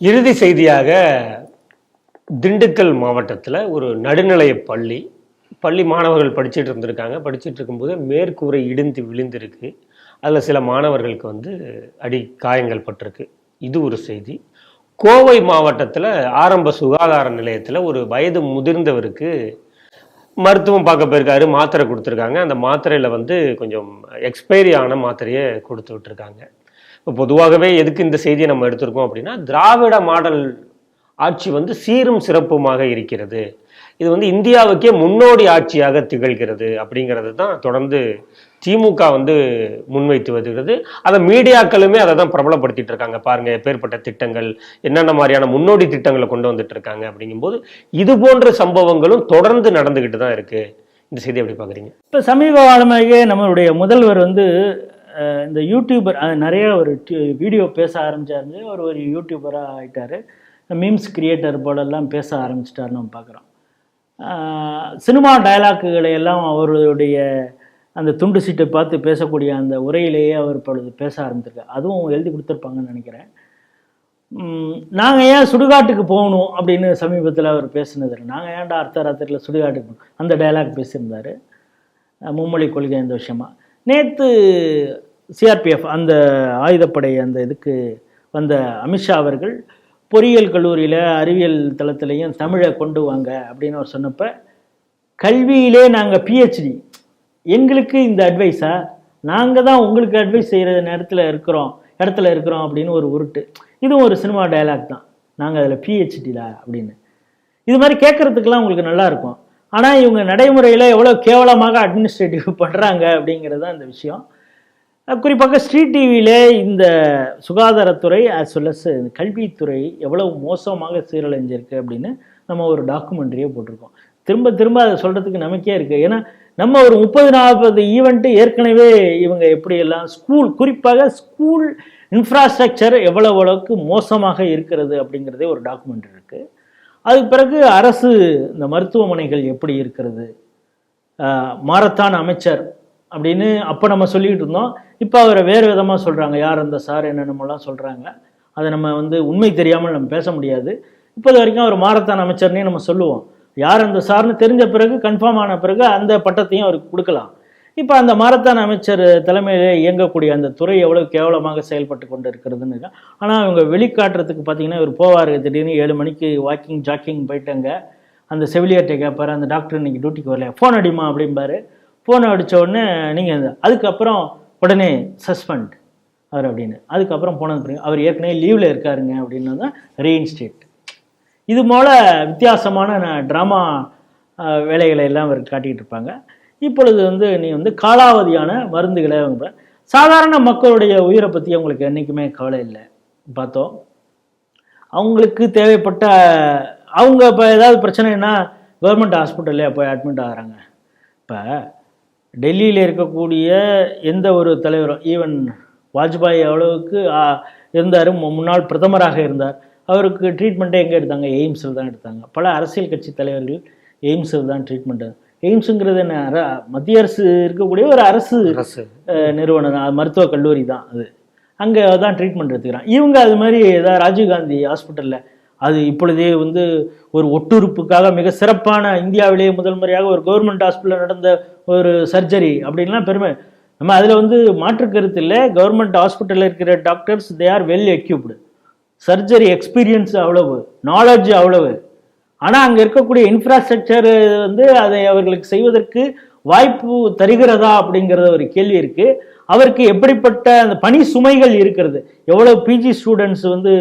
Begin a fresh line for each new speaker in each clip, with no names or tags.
இறுதி செய்தியாக திண்டுக்கல் மாவட்டத்தில் ஒரு நடுநிலைய பள்ளி பள்ளி மாணவர்கள் படிச்சுட்டு இருந்திருக்காங்க. படிச்சுட்டு இருக்கும்போது மேற்கூரை இடிந்து விழுந்திருக்கு. அதில் சில மாணவர்களுக்கு வந்து அடி காயங்கள் பட்டிருக்கு. இது ஒரு செய்தி. கோவை மாவட்டத்தில் ஆரம்ப சுகாதார நிலையத்தில் ஒரு வயது முதிர்ந்தவருக்கு மருத்துவம் பார்க்க போயிருக்காரு. மாத்திரை கொடுத்துருக்காங்க. அந்த மாத்திரையில் வந்து கொஞ்சம் எக்ஸ்பைரி ஆன மாத்திரையை கொடுத்து விட்டுருக்காங்க. பொதுவாகவே எதுக்கு இந்த செய்தியை நம்ம எடுத்திருக்கோம் அப்படின்னா திராவிட மாடல் ஆட்சி வந்து சீரும் சிறப்புமாக இருக்கிறது. இது வந்து இந்தியாவுக்கே முன்னோடி ஆட்சியாக திகழ்கிறது அப்படிங்கிறது தான் தொடர்ந்து திமுக வந்து முன்வைத்து வருகிறது. அதை மீடியாக்களுமே அதை தான் பிரபலப்படுத்திட்டு இருக்காங்க. பாருங்க எப்பேற்பட்ட திட்டங்கள் என்னென்ன மாதிரியான முன்னோடி திட்டங்களை கொண்டு வந்துட்டு இருக்காங்க அப்படிங்கும்போது இது போன்ற சம்பவங்களும் தொடர்ந்து நடந்துகிட்டு தான் இருக்கு. இந்த செய்தி எப்படி பாக்குறீங்க
இப்போ சமீப காலமாகவே நம்மளுடைய முதல்வர் வந்து இந்த யூடியூபர் நிறைய ஒரு வீடியோ பேச ஆரம்பிச்சாரு அவர் ஒரு யூடியூபராக ஆகிட்டார் மீம்ஸ் கிரியேட்டர் போலெல்லாம் பேச ஆரம்பிச்சிட்டாரு நம்ம பார்க்குறோம். சினிமா டயலாக்குகளை எல்லாம் அவருடைய அந்த துண்டு சீட்டை பார்த்து பேசக்கூடிய அந்த உரையிலேயே அவர் இப்பொழுது பேச ஆரம்பிச்சிருக்காரு. அதுவும் எழுதி கொடுத்துருப்பாங்கன்னு நினைக்கிறேன். நாங்கள் ஏன் சுடுகாட்டுக்கு போகணும் அப்படின்னு சமீபத்தில் அவர் பேசினது நாங்கள் ஏன்டா அர்த்த ராத்திரியில் சுடுகாட்டுக்கு அந்த டயலாக் பேசியிருந்தார். மும்மொழி கொள்கை இந்த விஷயமா. நேற்று சிஆர்பிஎஃப் அந்த ஆயுதப்படை அந்த இதுக்கு வந்த அமித்ஷா அவர்கள் பொறியியல் கல்லூரியில் அறிவியல் தளத்திலையும் தமிழை கொண்டு வாங்க அப்படின்னு அவர் சொன்னப்போ கல்வியிலே நாங்கள் பிஹெச்டி எங்களுக்கு இந்த அட்வைஸா நாங்கள் தான் உங்களுக்கு அட்வைஸ் செய்கிற நேரத்தில் இருக்கிறோம் இடத்துல இருக்கிறோம் அப்படின்னு ஒரு உருட்டு. இதுவும் ஒரு சினிமா டைலாக் தான். நாங்கள் அதில் பிஹெச்டிடா அப்படின்னு. இது மாதிரி கேட்குறதுக்கெல்லாம் உங்களுக்கு நல்லாயிருக்கும் ஆனால் இவங்க நடைமுறையில் எவ்வளோ கேவலமாக அட்மினிஸ்ட்ரேட்டிவ் பண்ணுறாங்க அப்படிங்கிறது தான் இந்த விஷயம். குறிப்பாக ஸ்ட்ரீட் டிவியில் இந்த சுகாதாரத்துறை அஸ் வெல் அஸ் கல்வித்துறை எவ்வளவு மோசமாக சீரழிஞ்சிருக்கு அப்படின்னு நம்ம ஒரு டாக்குமெண்ட்ரியே போட்டிருக்கோம். திரும்ப திரும்ப அதை சொல்கிறதுக்கு நமக்கே இருக்குது ஏன்னா நம்ம ஒரு முப்பது நாற்பது ஈவெண்ட்டு ஏற்கனவே இவங்க எப்படியெல்லாம் ஸ்கூல் குறிப்பாக ஸ்கூல் இன்ஃப்ராஸ்ட்ரக்சர் எவ்வளவு அளவுக்கு மோசமாக இருக்கிறது அப்படிங்கிறதே ஒரு டாக்குமெண்ட் இருக்குது அதுக்கு பிறகு அரசு இந்த மருத்துவமனைகள் எப்படி இருக்கிறது? மாரத்தான் அமைச்சர் அப்படின்னு அப்போ நம்ம சொல்லிக்கிட்டு இருந்தோம். இப்போ அவரை வேறு விதமாக சொல்கிறாங்க யார் அந்த சார் என்னென்னமெல்லாம் சொல்கிறாங்க அதை நம்ம வந்து உண்மை தெரியாமல் நம்ம பேச முடியாது. இப்போது வரைக்கும் அவர் மாரத்தான் அமைச்சர்னே நம்ம சொல்லுவோம். யார் அந்த சார்னு தெரிஞ்ச பிறகு கன்ஃபார்ம் ஆன பிறகு அந்த பட்டத்தையும் அவருக்கு கொடுக்கலாம். இப்போ அந்த மாரத்தான் அமைச்சர் தலைமையில் இயங்கக்கூடிய அந்த துறை எவ்வளோ கேவலமாக செயல்பட்டு கொண்டு இருக்கிறதுன்னு ஆனால் அவங்க வெளிக்காட்டுறதுக்கு பார்த்தீங்கன்னா இவர் போவார் திடீர்னு ஏழு மணிக்கு வாக்கிங் ஜாக்கிங் போயிட்டாங்க அந்த செவிலியர்கிட்ட கேட்பார் அந்த டாக்டர் இன்னைக்கு டியூட்டிக்கு வரல ஃபோன் அடிமா அப்படிம்பாரு. ஃபோன் அடித்த உடனே நீங்கள் அதுக்கப்புறம் உடனே சஸ்பெண்ட் அவர் அப்படின்னு. அதுக்கப்புறம் போனது பிறகு அவர் ஏற்கனவே லீவில் இருக்காருங்க அப்படின்னு தான் ரீஇன்ஸ்டேட் இது போல் வித்தியாசமான ட்ராமா வேலைகளை எல்லாம் அவர் காட்டிக்கிட்டு இருப்பாங்க. இப்பொழுது வந்து நீ வந்து காலாவதியான மருந்துகளை அவங்க சாதாரண மக்களுடைய உயிரை பற்றி அவங்களுக்கு என்றைக்குமே கவலை இல்லை. பார்த்தோம். அவங்களுக்கு தேவைப்பட்ட அவங்க இப்போ ஏதாவது பிரச்சனைனா கவர்மெண்ட் ஹாஸ்பிட்டல்லே போய் அட்மிட் ஆகுறாங்க. இப்போ டெல்லியில் இருக்கக்கூடிய எந்த ஒரு தலைவரும் ஈவன் வாஜ்பாய் அளவுக்கு இருந்தார். முன்னாள் பிரதமராக இருந்தார். அவருக்கு ட்ரீட்மெண்ட்டே எங்கே எடுத்தாங்க? எய்ம்ஸில் தான் எடுத்தாங்க. பல அரசியல் கட்சி தலைவர்கள் எய்ம்ஸில் தான் ட்ரீட்மெண்ட் எய்ம்ஸுங்கிறது என்ன? அர மத்திய அரசு இருக்கக்கூடிய ஒரு அரசு நிறுவனம் தான். அது மருத்துவக் கல்லூரி தான் அது. அங்கே தான் ட்ரீட்மெண்ட் எடுத்துக்கிறான். இவங்க அது மாதிரி ஏதாவது ராஜீவ்காந்தி ஹாஸ்பிட்டலில் அது இப்பொழுதே வந்து ஒரு ஒட்டுறுப்புக்காக மிக சிறப்பான இந்தியாவிலேயே முதல் முறையாக ஒரு கவர்மெண்ட் ஹாஸ்பிட்டலில் நடந்த ஒரு சர்ஜரி அப்படின்லாம் பெருமை. நம்ம அதில் வந்து மாற்று கருத்து இல்லை. கவர்மெண்ட் ஹாஸ்பிட்டலில் இருக்கிற doctors they are well equipped surgery experience அவ்வளவு நாலேஜ் அவ்வளவு. ஆனால் அங்கே இருக்கக்கூடிய இன்ஃப்ராஸ்ட்ரக்சர் வந்து அதை அவர்களுக்கு செய்வதற்கு வாய்ப்பு தருகிறதா அப்படிங்கிறத ஒரு கேள்வி இருக்குது அவருக்கு எப்படிப்பட்ட அந்த பணி சுமைகள் இருக்கிறது? எவ்வளோ பிஜி ஸ்டூடெண்ட்ஸ் வந்து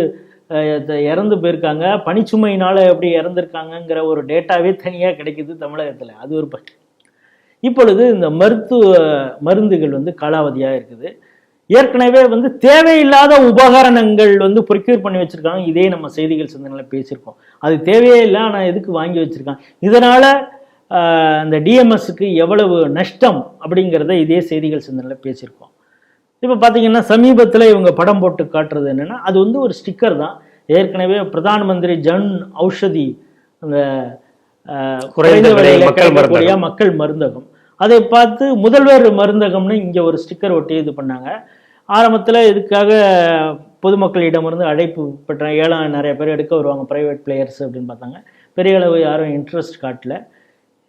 இறந்து போயிருக்காங்க. பனிச்சுமையினால் எப்படி இறந்துருக்காங்கங்கிற ஒரு டேட்டாவே தனியாக கிடைக்குது தமிழகத்தில். அது ஒரு பக்கம். இப்பொழுது இந்த மருத்துவ மருந்துகள் வந்து காலாவதியாக இருக்குது. ஏற்கனவே வந்து தேவையில்லாத உபகரணங்கள் வந்து ப்ரொக்யூர் பண்ணி வச்சிருக்காங்க. இதே நம்ம செய்திகள் சிந்தனையில் பேசியிருக்கோம். அது தேவையே இல்லை ஆனால் எதுக்கு வாங்கி வச்சிருக்காங்க? இதனால் அந்த டிஎம்எஸ்க்கு எவ்வளவு நஷ்டம் அப்படிங்கிறத இதே செய்திகள் சிந்தனையில் பேசியிருக்கோம். இப்போ பார்த்தீங்கன்னா சமீபத்தில் இவங்க படம் போட்டு காட்டுறது என்னன்னா அது வந்து ஒரு ஸ்டிக்கர் தான். ஏற்கனவே பிரதான் மந்திரி ஜன் ஔஷதி அந்த
குறைந்த விலையில்
கிடைக்கக்கூடிய. மக்கள் மருந்தகம். அதை பார்த்து முதல்வர் மருந்தகம்னு இங்கே ஒரு ஸ்டிக்கர் ஒட்டி இது பண்ணாங்க. ஆரம்பத்தில் இதுக்காக பொதுமக்களிடமிருந்து அழைப்பு பெற்ற ஏழாம் நிறைய பேர் எடுக்க வருவாங்க ப்ரைவேட் பிளேயர்ஸ் அப்படின்னு பார்த்தாங்க. பெரிய அளவு யாரும் இன்ட்ரெஸ்ட் காட்டல.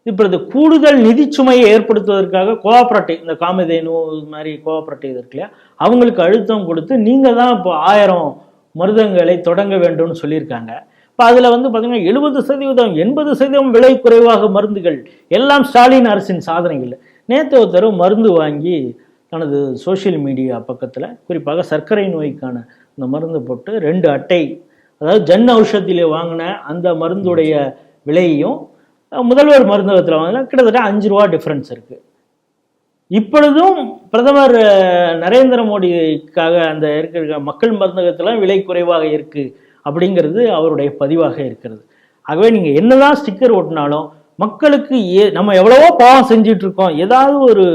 இப்பொழுது கூடுதல் நிதிச்சுமையை ஏற்படுத்துவதற்காக கோஆப்ரேட்டிவ் இந்த காமதேனு இது மாதிரி கோஆப்ரேட்டிவ் இருக்கு இல்லையா? அவங்களுக்கு அழுத்தம் கொடுத்து நீங்கள் தான் இப்போ ஆயிரம் மருதங்களை தொடங்க வேண்டும்னு சொல்லியிருக்காங்க. இப்போ அதில் வந்து பார்த்தீங்கன்னா எழுபது சதவீதம் எண்பது சதவீதம் விலை குறைவாக மருந்துகள் எல்லாம் ஸ்டாலின் அரசின் சாதனைகள். நேற்று ஒருத்தர் மருந்து வாங்கி தனது சோஷியல் மீடியா பக்கத்தில் குறிப்பாக சர்க்கரை நோய்க்கான இந்த மருந்து போட்டு ரெண்டு அட்டை அதாவது ஜன் ஔஷத்திலே வாங்கின அந்த மருந்துடைய விலையையும் முதல்வர் மருந்தகத்தில் வாங்கினா கிட்டத்தட்ட அஞ்சு ரூபா டிஃப்ரென்ஸ் இருக்குது இப்பொழுதும் பிரதமர் நரேந்திர மோடிக்காக அந்த இருக்கிற மக்கள் மருந்தகத்தில் விலை குறைவாக இருக்குது அப்படிங்கிறது அவருடைய பதிவாக இருக்கிறது. ஆகவே நீங்கள் என்னதான் ஸ்டிக்கர் ஒட்டினாலும் மக்களுக்கு ஏ நம்ம எவ்வளவோ பாவம் செஞ்சிட்டு இருக்கோம் ஏதாவது ஒரு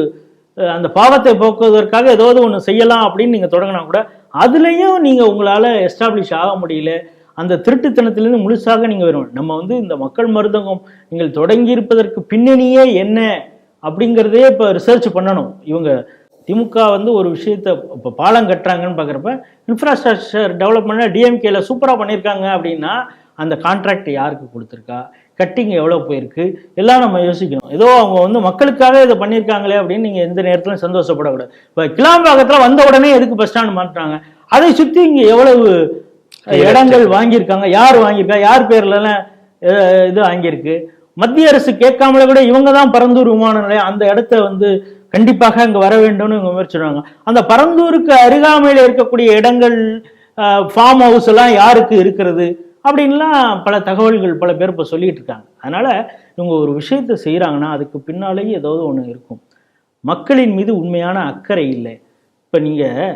அந்த பாவத்தை போக்குவதற்காக ஏதாவது ஒன்று செய்யலாம் அப்படின்னு நீங்கள் தொடங்கினா கூட அதுலேயும் நீங்கள் உங்களால் எஸ்டாப்ளிஷ் ஆக முடியல. அந்த திருட்டுத்தனத்திலிருந்து முழுசாக நீங்கள் வரணும் நம்ம வந்து இந்த மக்கள் மருந்தகம் நீங்கள் தொடங்கி இருப்பதற்கு பின்னணியே என்ன அப்படிங்கிறதே இப்போ ரிசர்ச் பண்ணணும். இவங்க திமுக வந்து ஒரு விஷயத்த இப்போ பாலம் கட்டுறாங்கன்னு பார்க்குறப்ப இன்ஃப்ராஸ்ட்ரக்சர் டெவலப்மெண்ட் டிஎம்கேல சூப்பராக பண்ணியிருக்காங்க அப்படின்னா அந்த கான்ட்ராக்ட் யாருக்கு கொடுத்துருக்கா? கட்டிங் எவ்வளோ போயிருக்கு? எல்லாம் நம்ம யோசிக்கணும். ஏதோ அவங்க வந்து மக்களுக்காக இதை பண்ணியிருக்காங்களே அப்படின்னு நீங்கள் எந்த நேரத்திலும் சந்தோஷப்படக்கூடாது. இப்போ கிளாம்பாக்கத்தில் வந்த உடனே எதுக்கு பஸ் ஸ்டாண்ட் மாட்டுறாங்க அதை சுற்றி இங்கே எவ்வளவு இடங்கள் வாங்கியிருக்காங்க. யார் வாங்கியிருக்கா? யார் பேர்லலாம் இது வாங்கியிருக்கு? மத்திய அரசு கேட்காமல கூட இவங்க தான் பரந்தூர் விமான நிலையம். அந்த இடத்த வந்து கண்டிப்பாக அங்க வர வேண்டும்னு இவங்க முயற்சிடுவாங்க அந்த பரந்தூருக்கு அருகாமையில் இருக்கக்கூடிய இடங்கள் ஃபார்ம் ஹவுஸ் எல்லாம் யாருக்கு இருக்கிறது? அப்படின்லாம் பல தகவல்கள் பல பேர் இப்போ சொல்லிட்டு இருக்காங்க அதனால இவங்க ஒரு விஷயத்தை செய்கிறாங்கன்னா அதுக்கு பின்னாலேயே ஏதாவது ஒன்று இருக்கும். மக்களின் மீது உண்மையான அக்கறை இல்லை. இப்போ நீங்கள்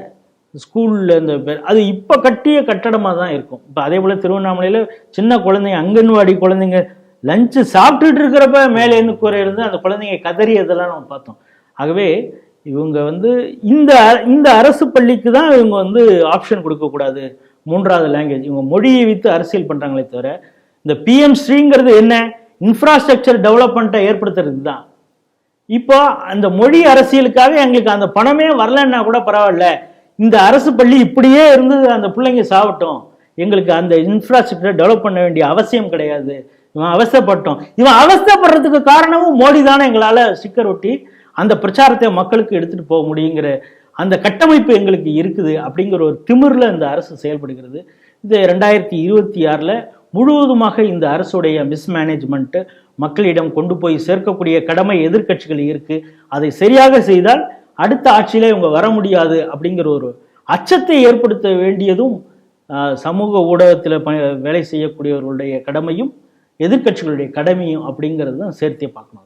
ஸ்கூலில் இந்த அது இப்போ கட்டிய கட்டடமாக தான் இருக்கும். இப்போ அதே போல் திருவண்ணாமலையில் சின்ன குழந்தைங்க அங்கன்வாடி குழந்தைங்க லஞ்சு சாப்பிட்டுட்டு இருக்கிறப்ப மேலேருந்து குறை இருந்து அந்த குழந்தைங்க கதறியதெல்லாம் நம்ம பார்த்தோம். ஆகவே இவங்க வந்து இந்த அ- இந்த அரசு பள்ளிக்கு தான் இவங்க வந்து ஆப்ஷன் கொடுக்கக்கூடாது மூன்றாவது லாங்குவேஜ் இவங்க மொழியை வித்து அரசியல் பண்ணுறாங்களே தவிர இந்த பிஎம் ஸ்ரீங்கிறது என்ன? இன்ஃப்ராஸ்ட்ரக்சர் டெவலப்மெண்ட்டை ஏற்படுத்துறது தான். இப்போ அந்த மொழி அரசியலுக்காக எங்களுக்கு அந்த பணமே வரலன்னா கூட பரவாயில்ல. இந்த அரசு பள்ளி இப்படியே இருந்து அந்த பிள்ளைங்க சாவட்டும். எங்களுக்கு அந்த இன்ஃப்ராஸ்ட்ரக்சர் டெவலப் பண்ண வேண்டிய அவசியம் கிடையாது. இவன் அவஸ்தைப்பட்டோம். இவன் அவஸ்தைப்படுறதுக்கு காரணமும் மோடி தானே எங்களால் சிக்கர் ஒட்டி அந்த பிரச்சாரத்தை மக்களுக்கு எடுத்துட்டு போக முடியுங்கிற அந்த கட்டமைப்பு எங்களுக்கு இருக்குது அப்படிங்கிற ஒரு திமிரில் இந்த அரசு செயல்படுகிறது. இது ரெண்டாயிரத்தி இருபத்தி ஆறில் முழுவதுமாக இந்த அரசுடைய மிஸ்மேனேஜ்மெண்ட்டு மக்களிடம் கொண்டு போய் சேர்க்கக்கூடிய கடமை எதிர்க்கட்சிகள் இருக்குது அதை சரியாக செய்தால் அடுத்த ஆட்சியிலே இவங்க வர முடியாது அப்படிங்கிற ஒரு அச்சத்தை ஏற்படுத்த வேண்டியதும் சமூக ஊடகத்தில் ப வேலை செய்யக்கூடியவர்களுடைய கடமையும் எதிர்க்கட்சிகளுடைய கடமையும் அப்படிங்கிறது தான் சேர்த்தே பார்க்கணும்.